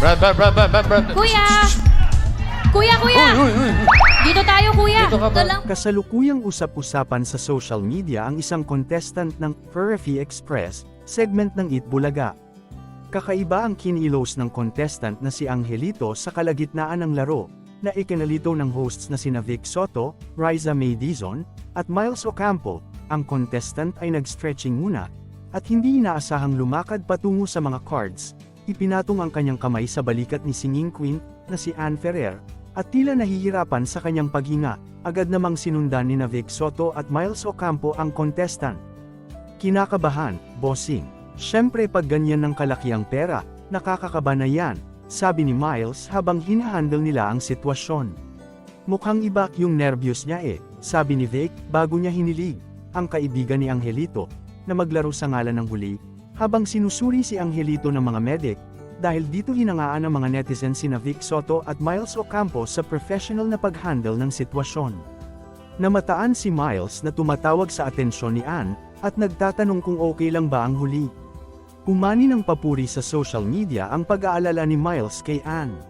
Brad, Brad, Brad, Brad, Brad, Brad. Kuya! Kuya, kuya! Uy, uy, uy. Dito tayo, kuya! Dito ka ba? Ito lang. Kasalukuyang usap-usapan sa social media ang isang contestant ng Furfy Express, segment ng Eat Bulaga. Kakaiba ang kinilos ng contestant na si Angelito sa kalagitnaan ng laro, na ikinalito ng hosts na sina Vic Soto, Riza May Dizon, at Miles Ocampo. Ang contestant ay nag-stretching muna, at hindi inaasahang lumakad patungo sa mga cards. Ipinatong ang kanyang kamay sa balikat ni singing queen na si Anne Ferrer, at tila nahihirapan sa kanyang paghinga, agad namang sinundan ni Vic Soto at Miles Ocampo ang contestant. Kinakabahan, bossing. Siyempre pag ganyan ng kalaki ang pera, nakakakaba na yan, sabi ni Miles habang hinahandle nila ang sitwasyon. Mukhang iba yung nervyos niya eh, sabi ni Vic bago niya hinilig, ang kaibigan ni Angelito, na maglaro sa ngalan ng huli, habang sinusuri si Angelito ng mga medic, dahil dito hinangaan ng mga netizens sina Vic Soto at Miles Ocampo sa professional na pag-handle ng sitwasyon. Namataan si Miles na tumatawag sa atensyon ni Anne, at nagtatanong kung okay lang ba ang huli. Umani ng papuri sa social media ang pag-aalala ni Miles kay Anne.